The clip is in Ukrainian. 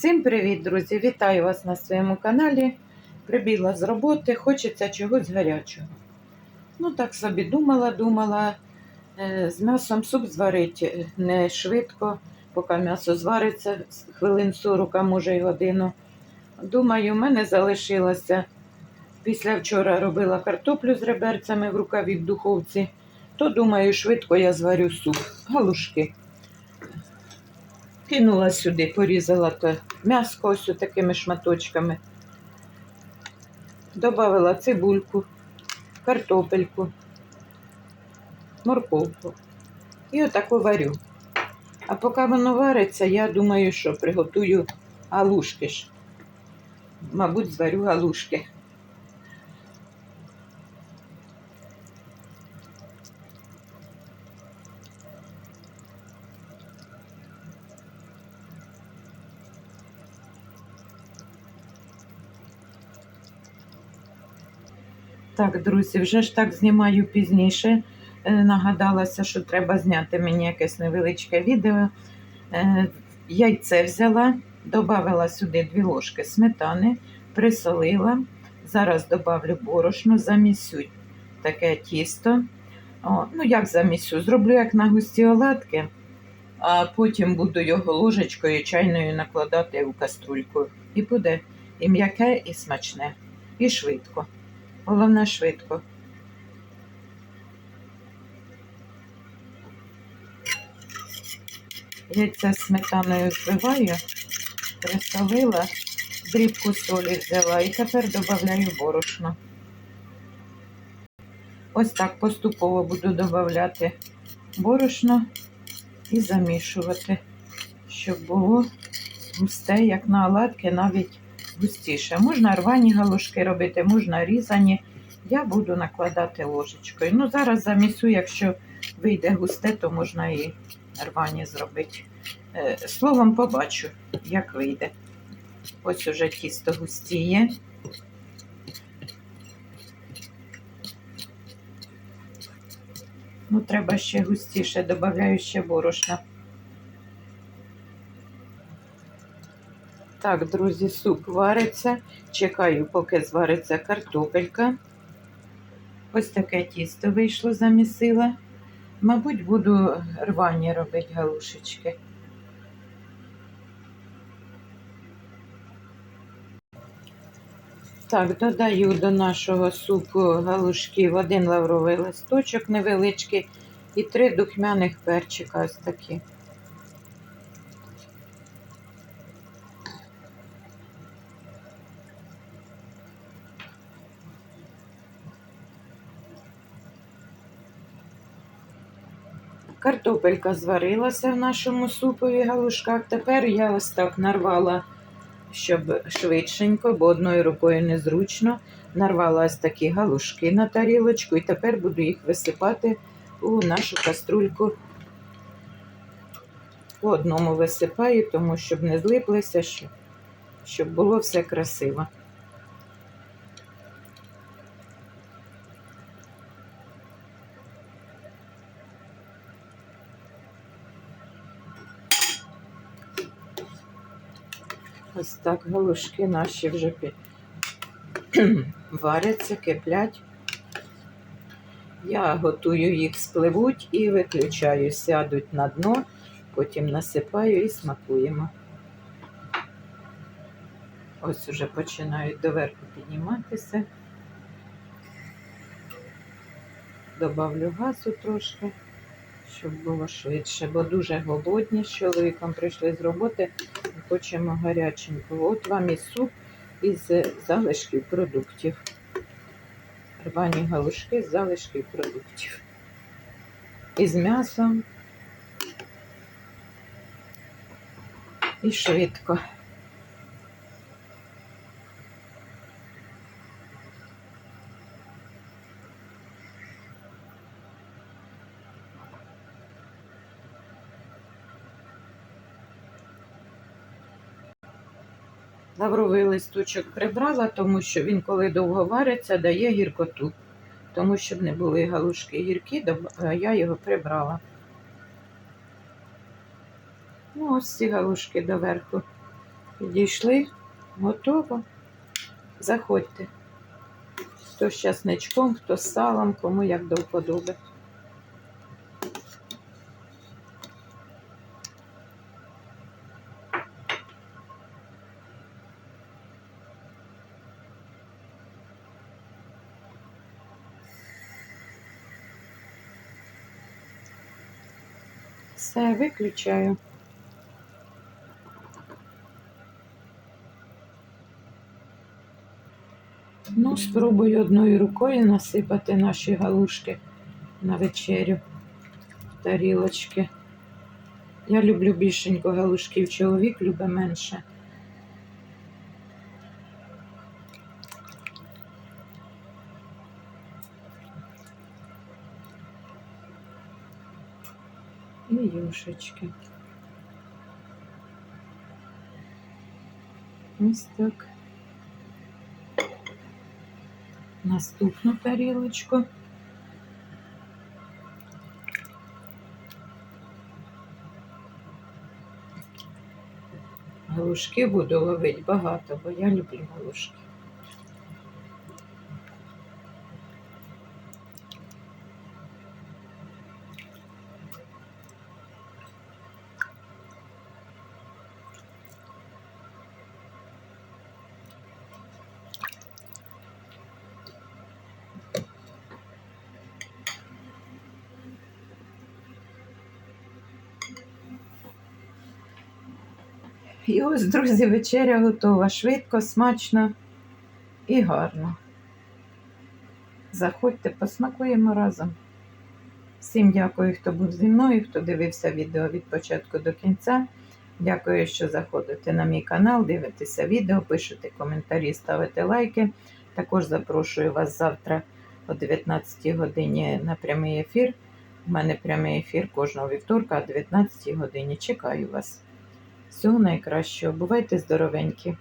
Всім привіт, друзі! Вітаю вас на своєму каналі. Прибігла з роботи, хочеться чогось гарячого. Ну, так собі думала, думала, е, з м'ясом суп зварити не швидко, поки м'ясо звариться, хвилин 40, а може й годину. Думаю, в мене залишилося. Після вчора робила картоплю з реберцями в рукаві в духовці, то думаю, швидко я зварю суп, галушки. Кинула сюди, порізала то м'яско ось такими шматочками. Добавила цибульку, картопельку, морковку. І отаку варю. А поки воно вариться, я думаю, що приготую галушки ж. Мабуть, зварю галушки. Так, друзі, вже ж так знімаю пізніше. Е, Нагадалася, що треба зняти мені якесь невеличке відео. Е, Яйце взяла, додала сюди 2 ложки сметани, присолила. Зараз додавлю борошно, замісю таке тісто. О, ну, як замісю? Зроблю як на густі оладки, а потім буду його ложечкою чайною накладати у каструльку. І буде і м'яке, і смачне, і швидко. Головне швидко. Яйця з сметаною збиваю, присолила, дрібку солі взяла і тепер додаю борошно. Ось так поступово буду додавати борошно і замішувати, щоб було густе, як на оладки, навіть густіше. Можна рвані галушки робити, можна різані. Я буду накладати ложечкою. Ну, зараз замісу, якщо вийде густе, то можна і рвані зробити. Е, Словом, побачу, як вийде. Ось уже тісто густіє. Ну, треба ще густіше, додаю ще борошна. Так, друзі, суп вариться. Чекаю, поки звариться картопелька. Ось таке тісто вийшло, замісила. Мабуть, буду рвані робити галушечки. Так, додаю до нашого супу галушків один лавровий листочок невеличкий і три духмяних перчика ось такі. Картопелька зварилася в нашому супові галушках. Тепер я ось так нарвала, щоб швидшенько, бо одною рукою незручно. Нарвала ось такі галушки на тарілочку і тепер буду їх висипати у нашу каструльку. По одному висипаю, тому щоб не злиплися, щоб було все красиво. Ось так галушки наші вже пі... варяться, киплять. Я готую їх, спливуть і виключаю, сядуть на дно, потім насипаю і смакуємо. Ось уже починають доверху підніматися. Добавлю газу трошки, щоб було швидше, бо дуже голодні. З чоловіком прийшли з роботи. Хочемо гаряченького. От вам і суп із залишків продуктів. Рвані галушки з залишків продуктів. Із м'ясом. І швидко. Лавровий листочок прибрала, тому що він, коли довго вариться, дає гіркоту. Тому щоб не були галушки гіркі, я його прибрала. Ну, ось ці галушки доверху Підійшли, готово. Заходьте. Хто з часничком, хто з салом, кому як до вподоби. Все, виключаю. Ну, спробую одною рукою насипати наші галушки на вечерю в тарілочки. Я люблю більшенько галушків, чоловік любить менше. Юшечки. Ось так. Наступну тарілочку. Галушки буду ловити багато, бо я люблю галушки. І ось, друзі, вечеря готова. Швидко, смачно і гарно. Заходьте, посмакуємо разом. Всім дякую, хто був зі мною, хто дивився відео від початку до кінця. Дякую, що заходите на мій канал, дивитеся відео, пишете коментарі, ставите лайки. Також запрошую вас завтра о 19 годині на прямий ефір. У мене прямий ефір кожного вівторка о 19 годині. Чекаю вас. Всього найкращого. Бувайте здоровенькі!